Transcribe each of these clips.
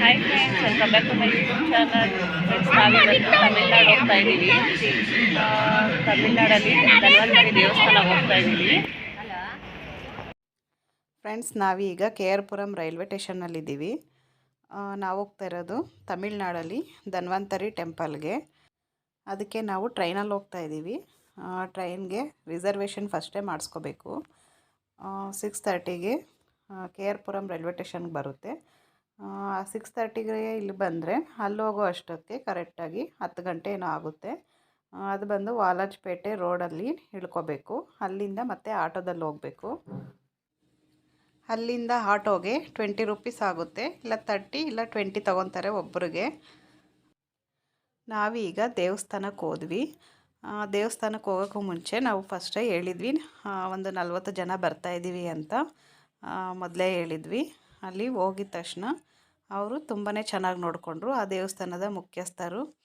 Hi friends welcome back to my YouTube channel friends ನಾವಿವತ್ತು ತಮಿಳ್ನಾಡು ಹೋಗ್ತಾ ಇದ್ದೀವಿ. ತಮಿಳ್ನಾಡಲ್ಲಿ ಧನ್ವಂತರಿ ದೇವಸ್ಥಾನ ಹೋಗ್ತಾ ಇದ್ದೀವಿ. ಫ್ರೆಂಡ್ಸ್ ನಾವೀಗ ಕೆ ಆರ್ ಪುರಂ ರೈಲ್ವೆ ಸ್ಟೇಷನ್ನಲ್ಲಿದ್ದೀವಿ ನಾವು ಹೋಗ್ತಾ ಇರೋದು ತಮಿಳ್ನಾಡಲ್ಲಿ ಧನ್ವಂತರಿ ಟೆಂಪಲ್ಗೆ ಅದಕ್ಕೆ ನಾವು ಟ್ರೈನಲ್ಲಿ ಹೋಗ್ತಾ ಇದ್ದೀವಿ. ಟ್ರೈನ್ಗೆ ರಿಸರ್ವೇಷನ್ ಫಸ್ಟೇ ಮಾಡಿಸ್ಕೋಬೇಕು. ಸಿಕ್ಸ್ ತರ್ಟಿಗೆ ಕೆ ಆರ್ ಪುರಂ ರೈಲ್ವೆ ಸ್ಟೇಷನ್ಗೆ ಬರುತ್ತೆ. ಸಿಕ್ಸ್ ತರ್ಟಿಗೆ ಇಲ್ಲಿ ಬಂದರೆ ಅಲ್ಲಿ ಹೋಗೋ ಅಷ್ಟೊತ್ತಿಗೆ ಕರೆಕ್ಟಾಗಿ ಹತ್ತು ಗಂಟೆ ಏನೋ ಆಗುತ್ತೆ. ಅದು ಬಂದು ವಾಲಾಜ್ಪೇಟೆ ರೋಡಲ್ಲಿ ಇಳ್ಕೋಬೇಕು. ಅಲ್ಲಿಂದ ಮತ್ತೆ ಆಟೋದಲ್ಲಿ ಹೋಗಬೇಕು. ಅಲ್ಲಿಂದ ಆಟೋಗೆ ಟ್ವೆಂಟಿ ರುಪೀಸ್ ಆಗುತ್ತೆ. ಇಲ್ಲ ತರ್ಟಿ ಇಲ್ಲ ಟ್ವೆಂಟಿ ತೊಗೊತಾರೆ ಒಬ್ಬರಿಗೆ ನಾವೀಗ ದೇವಸ್ಥಾನಕ್ಕೆ ಹೋದ್ವಿ. ದೇವಸ್ಥಾನಕ್ಕೆ ಹೋಗೋಕ್ಕೂ ಮುಂಚೆ ನಾವು ಫಸ್ಟೇ ಹೇಳಿದ್ವಿ ಒಂದು ನಲ್ವತ್ತು ಜನ ಬರ್ತಾಯಿದ್ದೀವಿ ಅಂತ. ಮೊದಲೇ ಹೇಳಿದ್ವಿ. ಅಲ್ಲಿ ಹೋಗಿದ ತಕ್ಷಣ ಅವರು ತುಂಬಾ ಚೆನ್ನಾಗಿ ನೋಡಿಕೊಂಡ್ರು. ಆ ದೇವಸ್ಥಾನದ ಮುಖ್ಯಸ್ಥರು.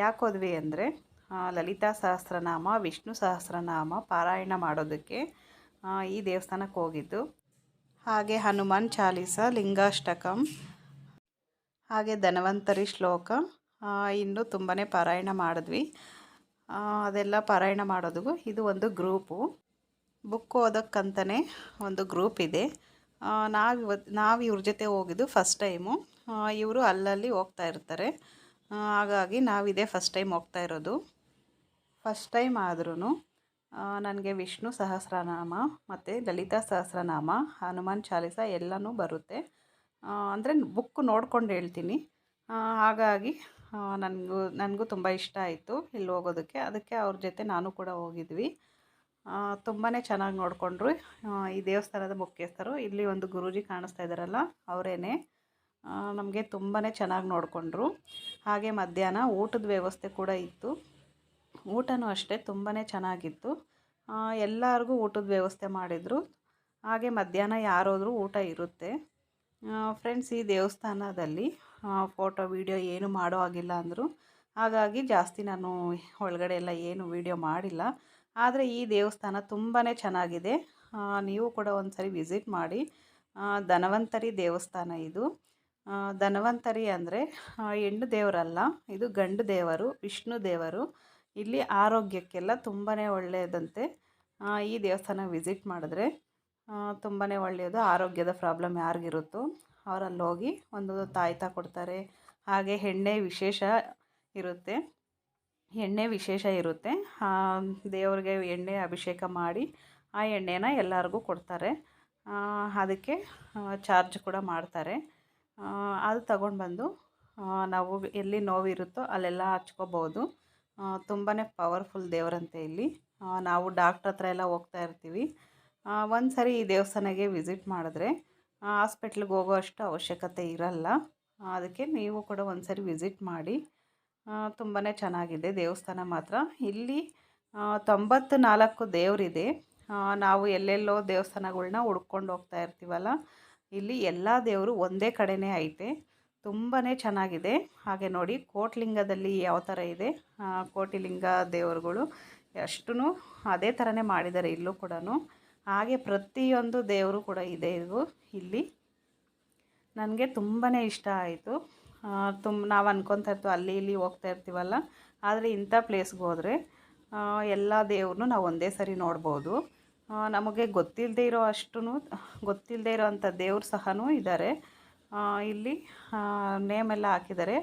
ಯಾಕೆ ಹೋದ್ವಿ ಅಂದರೆ ಲಲಿತಾ ಸಹಸ್ರನಾಮ, ವಿಷ್ಣು ಸಹಸ್ರನಾಮ ಪಾರಾಯಣ ಮಾಡೋದಕ್ಕೆ ಈ ದೇವಸ್ಥಾನಕ್ಕೆ ಹೋಗಿದ್ದು. ಹಾಗೆ ಹನುಮಾನ್ ಚಾಲೀಸ, ಲಿಂಗಾಷ್ಟಕಂ, ಹಾಗೆ ಧನ್ವಂತರಿ ಶ್ಲೋಕ ಇನ್ನು ತುಂಬಾ ಪಾರಾಯಣ ಮಾಡಿದ್ವಿ. ಅದೆಲ್ಲ ಪಾರಾಯಣ ಮಾಡೋದು ಇದು ಒಂದು ಗ್ರೂಪು. ಬುಕ್ ಓದೋಕ್ಕಂತಲೇ ಒಂದು ಗ್ರೂಪ್ ಇದೆ. ನಾವು ಇವತ್ತು ನಾವು ಇವ್ರ ಜೊತೆ ಹೋಗಿದ್ದು ಫಸ್ಟ್ ಟೈಮು. ಇವರು ಅಲ್ಲಲ್ಲಿ ಹೋಗ್ತಾ ಇರ್ತಾರೆ. ಹಾಗಾಗಿ ನಾವಿದೇ ಫಸ್ಟ್ ಟೈಮ್ ಹೋಗ್ತಾ ಇರೋದು. ಫಸ್ಟ್ ಟೈಮ್ ಆದ್ರೂ ನನಗೆ ವಿಷ್ಣು ಸಹಸ್ರನಾಮ ಮತ್ತು ಲಲಿತಾ ಸಹಸ್ರನಾಮ, ಹನುಮಾನ್ ಚಾಲಿಸ ಎಲ್ಲನೂ ಬರುತ್ತೆ. ಅಂದರೆ ಬುಕ್ ನೋಡ್ಕೊಂಡು ಹೇಳ್ತೀನಿ. ಹಾಗಾಗಿ ನನಗೂ ನನಗೂ ತುಂಬ ಇಷ್ಟ ಆಯಿತು ಇಲ್ಲಿ ಹೋಗೋದಕ್ಕೆ. ಅದಕ್ಕೆ ಅವ್ರ ಜೊತೆ ನಾನು ಕೂಡ ಹೋಗಿದ್ವಿ. ತುಂಬಾ ಚೆನ್ನಾಗಿ ನೋಡಿಕೊಂಡ್ರು. ಈ ದೇವಸ್ಥಾನದ ಮುಖ್ಯಸ್ಥರು. ಇಲ್ಲಿ ಒಂದು ಗುರೂಜಿ ಕಾಣಿಸ್ತಾ ಇದ್ದಾರಲ್ಲ ಅವರೇನೆ. ನಮಗೆ ತುಂಬಾ ಚೆನ್ನಾಗಿ ನೋಡಿಕೊಂಡ್ರು. ಹಾಗೆ ಮಧ್ಯಾಹ್ನ ಊಟದ ವ್ಯವಸ್ಥೆ ಕೂಡ ಇತ್ತು. ಊಟನೂ ಅಷ್ಟೇ ತುಂಬಾ ಚೆನ್ನಾಗಿತ್ತು. ಎಲ್ಲರಿಗೂ ಊಟದ ವ್ಯವಸ್ಥೆ ಮಾಡಿದರು. ಹಾಗೆ ಮಧ್ಯಾಹ್ನ ಯಾರಾದರೂ ಊಟ ಇರುತ್ತೆ. ಫ್ರೆಂಡ್ಸ್ ಈ ದೇವಸ್ಥಾನದಲ್ಲಿ ಫೋಟೋ ವೀಡಿಯೋ ಏನು ಮಾಡೋ ಆಗಿಲ್ಲ ಅಂದರು. ಹಾಗಾಗಿ ಜಾಸ್ತಿ ನಾನು ಒಳಗಡೆ ಎಲ್ಲ ಏನು ವೀಡಿಯೋ ಮಾಡಿಲ್ಲ. ಆದರೆ ಈ ದೇವಸ್ಥಾನ ತುಂಬಾ ಚೆನ್ನಾಗಿದೆ. ನೀವು ಕೂಡ ಒಂದು ಸರಿ ಮಾಡಿ. ಧನವಂತರಿ ದೇವಸ್ಥಾನ ಇದು. ಧನ್ವಂತರಿ ಅಂದರೆ ಹೆಣ್ಣು ದೇವರಲ್ಲ, ಇದು ಗಂಡು ದೇವರು, ವಿಷ್ಣು ದೇವರು. ಇಲ್ಲಿ ಆರೋಗ್ಯಕ್ಕೆಲ್ಲ ತುಂಬಾ ಒಳ್ಳೆಯದಂತೆ ಈ ದೇವಸ್ಥಾನ ವಿಸಿಟ್ ಮಾಡಿದ್ರೆ ತುಂಬಾ ಒಳ್ಳೆಯದು, ಆರೋಗ್ಯದ ಪ್ರಾಬ್ಲಮ್ ಯಾರಿಗಿರುತ್ತೋ ಅವರಲ್ಲಿ ಹೋಗಿ ಒಂದು ತಾಯ್ತ ಕೊಡ್ತಾರೆ. ಹಾಗೆ ಎಣ್ಣೆ ವಿಶೇಷ ಇರುತ್ತೆ ಎಣ್ಣೆ ವಿಶೇಷ ಇರುತ್ತೆ. ದೇವರಿಗೆ ಎಣ್ಣೆ ಅಭಿಷೇಕ ಮಾಡಿ ಆ ಎಣ್ಣೆನ ಎಲ್ಲರಿಗೂ ಕೊಡ್ತಾರೆ. ಅದಕ್ಕೆ ಚಾರ್ಜ್ ಕೂಡ ಮಾಡ್ತಾರೆ. ಅದು ತಗೊಂಡು ಬಂದು ನಾವು ಎಲ್ಲಿ ನೋವಿರುತ್ತೋ ಅಲ್ಲೆಲ್ಲ ಹಚ್ಕೋಬೋದು. ತುಂಬಾ ಪವರ್ಫುಲ್ ದೇವರಂತೆ ಇಲ್ಲಿ. ನಾವು ಡಾಕ್ಟ್ರ್ ಹತ್ರ ಎಲ್ಲ ಹೋಗ್ತಾ ಇರ್ತೀವಿ. ಒಂದು ಸರಿ ಈ ದೇವಸ್ಥಾನಕ್ಕೆ ವಿಸಿಟ್ ಮಾಡಿದ್ರೆ ಹಾಸ್ಪಿಟ್ಲಿಗೆ ಹೋಗೋ ಅಷ್ಟು ಅವಶ್ಯಕತೆ ಇರಲ್ಲ. ಅದಕ್ಕೆ ನೀವು ಕೂಡ ಒಂದು ಸರಿ ವಿಸಿಟ್ ಮಾಡಿ ತುಂಬಾ ಚೆನ್ನಾಗಿದೆ ದೇವಸ್ಥಾನ ಮಾತ್ರ. ಇಲ್ಲಿ ತೊಂಬತ್ತು ನಾಲ್ಕು ದೇವರಿದೆ. ನಾವು ಎಲ್ಲೆಲ್ಲೋ ದೇವಸ್ಥಾನಗಳ್ನ ಹುಡ್ಕೊಂಡು ಹೋಗ್ತಾ ಇರ್ತೀವಲ್ಲ ಇಲ್ಲಿ ಎಲ್ಲ ದೇವರು ಒಂದೇ ಕಡೆನೇ ಐತೆ. ತುಂಬಾ ಚೆನ್ನಾಗಿದೆ. ಹಾಗೆ ನೋಡಿ ಕೋಟ್ಲಿಂಗದಲ್ಲಿ ಯಾವ ಥರ ಇದೆ. ಕೋಟಿಲಿಂಗ ದೇವರುಗಳು ಅಷ್ಟೂ ಅದೇ ಥರನೇ ಮಾಡಿದ್ದಾರೆ ಇಲ್ಲೂ ಕೂಡ ಹಾಗೆ ಪ್ರತಿಯೊಂದು ದೇವರು ಕೂಡ ಇದೆ ಇದು ಇಲ್ಲಿ. ನನಗೆ ತುಂಬಾ ಇಷ್ಟ ಆಯಿತು. ತುಂಬ ನಾವು ಅನ್ಕೊತಾ ಇರ್ತೀವಿ ಅಲ್ಲಿ ಇಲ್ಲಿ ಹೋಗ್ತಾ ಇರ್ತೀವಲ್ಲ, ಆದರೆ ಇಂಥ ಪ್ಲೇಸ್ಗೆ ಹೋದರೆ ಎಲ್ಲ ದೇವ್ರನ್ನೂ ನಾವು ಒಂದೇ ಸರಿ ನೋಡ್ಬೋದು. ನಮಗೆ ಗೊತ್ತಿಲ್ಲದೆ ಇರೋ ಅಷ್ಟು ಗೊತ್ತಿಲ್ಲದೆ ಇರೋ ಅಂಥ ದೇವ್ರು ಸಹನೂ ಇದ್ದಾರೆ. ಇಲ್ಲಿ ನೇಮ್ ಎಲ್ಲ ಹಾಕಿದ್ದಾರೆ.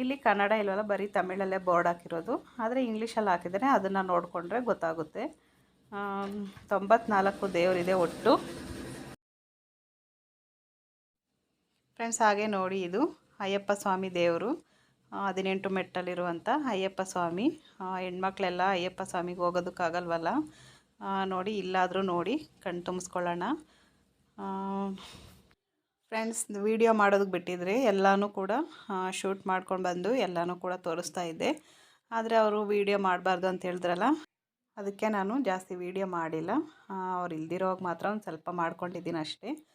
ಇಲ್ಲಿ ಕನ್ನಡ ಇಲ್ವಲ್ಲ, ಬರೀ ತಮಿಳಲ್ಲೇ ಬೋರ್ಡ್ ಹಾಕಿರೋದು. ಆದರೆ ಇಂಗ್ಲೀಷಲ್ಲಿ ಹಾಕಿದ್ದಾರೆ, ಅದನ್ನು ನೋಡಿಕೊಂಡ್ರೆ ಗೊತ್ತಾಗುತ್ತೆ. ತೊಂಬತ್ನಾಲ್ಕು ದೇವರಿದೆ ಒಟ್ಟು. ಫ್ರೆಂಡ್ಸ್, ಹಾಗೆ ನೋಡಿ ಇದು ಅಯ್ಯಪ್ಪ ಸ್ವಾಮಿ ದೇವರು. ಹದಿನೆಂಟು ಮೆಟ್ಟಲಿರುವಂಥ ಅಯ್ಯಪ್ಪ ಸ್ವಾಮಿ. ಹೆಣ್ಮಕ್ಳೆಲ್ಲ ಅಯ್ಯಪ್ಪ ಸ್ವಾಮಿಗೆ ಹೋಗೋದಕ್ಕಾಗಲ್ವಲ್ಲ. ನೋಡಿ ಇಲ್ಲಾದರೂ ನೋಡಿ ಕಣ್ಣು ತುಂಬಿಸ್ಕೊಳ್ಳೋಣ. ಫ್ರೆಂಡ್ಸ್ ವಿಡಿಯೋ ಮಾಡೋದಕ್ಕೆ ಬಿಟ್ಟಿದ್ರೆ. ಎಲ್ಲನೂ ಕೂಡ ಶೂಟ್ ಮಾಡ್ಕೊಂಡು ಬಂದು ಎಲ್ಲನೂ ಕೂಡ ತೋರಿಸ್ತಾ ಇದ್ದೆ. ಆದರೆ ಅವರು ವಿಡಿಯೋ ಮಾಡಬಾರ್ದು ಅಂತ ಹೇಳಿದ್ರಲ್ಲ ಅದಕ್ಕೆ ನಾನು ಜಾಸ್ತಿ ವಿಡಿಯೋ ಮಾಡಿಲ್ಲ. ಅವ್ರು ಇಲ್ದಿರೋವಾಗ ಮಾತ್ರ ಒಂದು ಸ್ವಲ್ಪ ಮಾಡ್ಕೊಂಡಿದ್ದೀನಿ ಅಷ್ಟೇ.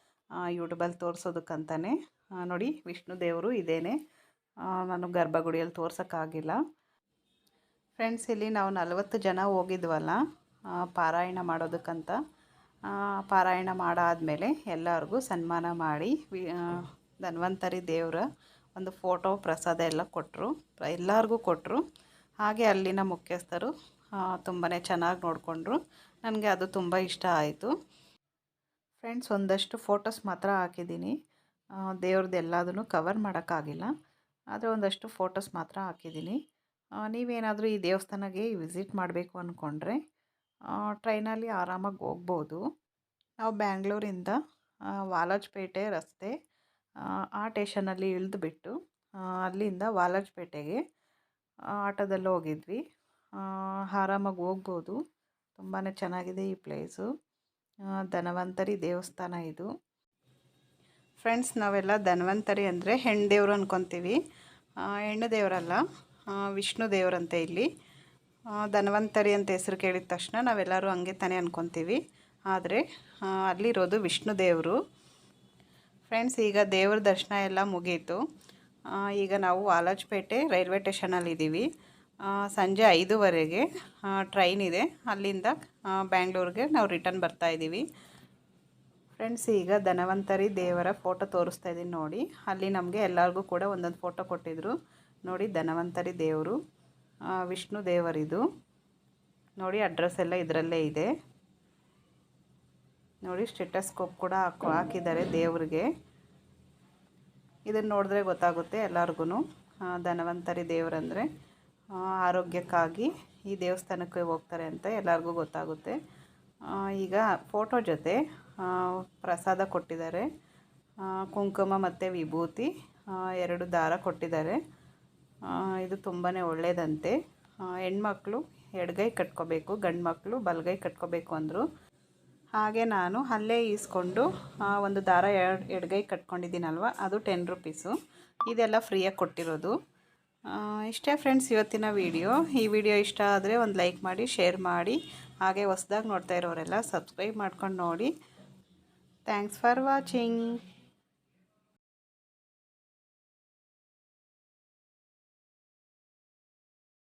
ಯೂಟ್ಯೂಬಲ್ಲಿ ತೋರಿಸೋದಕ್ಕಂತಾನೆ. ಆ, ನೋಡಿ ವಿಷ್ಣು ದೇವರು ಇದೇನೆ. ನಾನು ಗರ್ಭಗುಡಿಯಲ್ಲಿ ತೋರ್ಸೋಕ್ಕಾಗಿಲ್ಲ. ಫ್ರೆಂಡ್ಸ್ ಇಲ್ಲಿ ನಾವು ನಲವತ್ತು ಜನ ಹೋಗಿದ್ವಲ್ಲ ಪಾರಾಯಣ ಮಾಡೋದಕ್ಕಂತ ಪಾರಾಯಣ ಮಾಡಾದಮೇಲೆ ಎಲ್ಲರಿಗೂ ಸನ್ಮಾನ ಮಾಡಿ ಧನ್ವಂತರಿ ದೇವರ ಒಂದು ಫೋಟೋ, ಪ್ರಸಾದ ಎಲ್ಲ ಕೊಟ್ಟರು ಎಲ್ಲರಿಗೂ ಕೊಟ್ಟರು ಹಾಗೆ ಅಲ್ಲಿನ ಮುಖ್ಯಸ್ಥರು ತುಂಬಾ ಚೆನ್ನಾಗಿ ನೋಡಿಕೊಂಡ್ರು. ನನಗೆ ಅದು ತುಂಬ ಇಷ್ಟ ಆಯಿತು. ಫ್ರೆಂಡ್ಸ್, ಒಂದಷ್ಟು ಫೋಟೋಸ್ ಮಾತ್ರ ಹಾಕಿದ್ದೀನಿ. ದೇವ್ರದ್ದು ಕವರ್ ಮಾಡೋಕ್ಕಾಗಿಲ್ಲ. ಆದರೆ ಒಂದಷ್ಟು ಫೋಟೋಸ್ ಮಾತ್ರ ಹಾಕಿದ್ದೀನಿ. ನೀವೇನಾದರೂ ಈ ದೇವಸ್ಥಾನಕ್ಕೆ ವಿಸಿಟ್ ಮಾಡಬೇಕು ಅಂದ್ಕೊಂಡ್ರೆ ಟ್ರೈನಲ್ಲಿ ಆರಾಮಾಗಿ ಹೋಗ್ಬೋದು. ನಾವು ಬ್ಯಾಂಗ್ಳೂರಿಂದ ವಾಲಾಜ್ಪೇಟೆ ರಸ್ತೆ ಆ, ಟೇಷನಲ್ಲಿ ಇಳಿದುಬಿಟ್ಟು ಅಲ್ಲಿಂದ ವಾಲಾಜ್ಪೇಟೆಗೆ ಆಟೋದಲ್ಲಿ ಹೋಗಿದ್ವಿ. ಆರಾಮಾಗಿ ಹೋಗ್ಬೋದು. ತುಂಬಾ ಚೆನ್ನಾಗಿದೆ ಈ ಪ್ಲೇಸು. ಧನವಂತರಿ ದೇವಸ್ಥಾನ ಇದು. ಫ್ರೆಂಡ್ಸ್ ನಾವೆಲ್ಲ ಧನ್ವಂತರಿ ಅಂದರೆ ಹೆಣ್ಣು ದೇವರು ಅಂದ್ಕೊತೀವಿ ಹೆಣ್ಣು ದೇವರಲ್ಲ ವಿಷ್ಣು ದೇವರಂತೆ ಇಲ್ಲಿ. ಧನ್ವಂತರಿ ಅಂತ ಹೆಸರು ಕೇಳಿದ ತಕ್ಷಣ ನಾವೆಲ್ಲರೂ ಹಂಗೆ ತಾನೇ ಅಂದ್ಕೊತೀವಿ ಆದರೆ ಅಲ್ಲಿರೋದು ವಿಷ್ಣು ದೇವರು. ಫ್ರೆಂಡ್ಸ್ ಈಗ ದೇವ್ರ ದರ್ಶನ ಎಲ್ಲ ಮುಗೀತು. ಈಗ ನಾವು ವಾಲಾಜ್ಪೇಟೆ ರೈಲ್ವೆ ಸ್ಟೇಷನಲ್ಲಿ ಇದ್ದೀವಿ ಆ, ಸಂಜೆ ಐದುವರೆಗೆ ಟ್ರೈನ್ ಇದೆ. ಅಲ್ಲಿಂದ ಬ್ಯಾಂಗ್ಳೂರಿಗೆ ನಾವು ರಿಟರ್ನ್ ಬರ್ತಾ ಇದ್ದೀವಿ ಫ್ರೆಂಡ್ಸ್ ಈಗ ಧನವಂತರಿ ದೇವರ ಫೋಟೋ ತೋರಿಸ್ತಾ ಇದ್ದೀನಿ ನೋಡಿ. ಅಲ್ಲಿ ನಮಗೆ ಎಲ್ಲರಿಗೂ ಕೂಡ ಒಂದೊಂದು ಫೋಟೋ ಕೊಟ್ಟಿದ್ರು. ನೋಡಿ ಧನವಂತರಿ ದೇವರು. ವಿಷ್ಣು ದೇವರಿದು. ನೋಡಿ ಅಡ್ರೆಸ್ ಎಲ್ಲ ಇದರಲ್ಲೇ ಇದೆ. ನೋಡಿ ಸ್ಟೆಟಸ್ಕೋಪ್ ಕೂಡ ಹಾಕೋ ಹಾಕಿದ್ದಾರೆ ದೇವ್ರಿಗೆ. ಇದನ್ನು ನೋಡಿದ್ರೆ ಗೊತ್ತಾಗುತ್ತೆ ಎಲ್ಲರಿಗೂ ಧನವಂತರಿ ದೇವರಂದರೆ ಆರೋಗ್ಯಕ್ಕಾಗಿ ಈ ದೇವಸ್ಥಾನಕ್ಕೆ ಹೋಗ್ತಾರೆ ಅಂತ ಎಲ್ಲರಿಗೂ ಗೊತ್ತಾಗುತ್ತೆ. ಈಗ ಫೋಟೋ ಜೊತೆ ಪ್ರಸಾದ ಕೊಟ್ಟಿದ್ದಾರೆ. ಕುಂಕುಮ ಮತ್ತು ವಿಭೂತಿ ಎರಡು ದಾರ ಕೊಟ್ಟಿದ್ದಾರೆ. ಇದು ತುಂಬಾ ಒಳ್ಳೆಯದಂತೆ ಹೆಣ್ಮಕ್ಳು ಎಡಗೈ ಕಟ್ಕೋಬೇಕು ಗಂಡು ಮಕ್ಕಳು ಬಲಗೈ ಕಟ್ಕೋಬೇಕು ಅಂದರು. ಹಾಗೆ ನಾನು ಅಲ್ಲೇ ಈಸ್ಕೊಂಡು ಒಂದು ದಾರ ಎರಡು ಎಡಗೈ ಕಟ್ಕೊಂಡಿದ್ದೀನಲ್ವ, ಅದು ಟೆನ್ ರುಪೀಸು ಇದೆಲ್ಲ ಫ್ರೀಯಾಗಿ ಕೊಟ್ಟಿರೋದು. ಇಷ್ಟೇ ಫ್ರೆಂಡ್ಸ್ ಇವತ್ತಿನ ವಿಡಿಯೋ ಈ ವಿಡಿಯೋ ಇಷ್ಟ ಆದರೆ ಒಂದು ಲೈಕ್ ಮಾಡಿ ಶೇರ್ ಮಾಡಿ. ಹಾಗೆ ಹೊಸ್ದಾಗಿ ನೋಡ್ತಾ ಇರೋರೆಲ್ಲ ಸಬ್ಸ್ಕ್ರೈಬ್ ಮಾಡ್ಕೊಂಡು ನೋಡಿ. Thanks for watching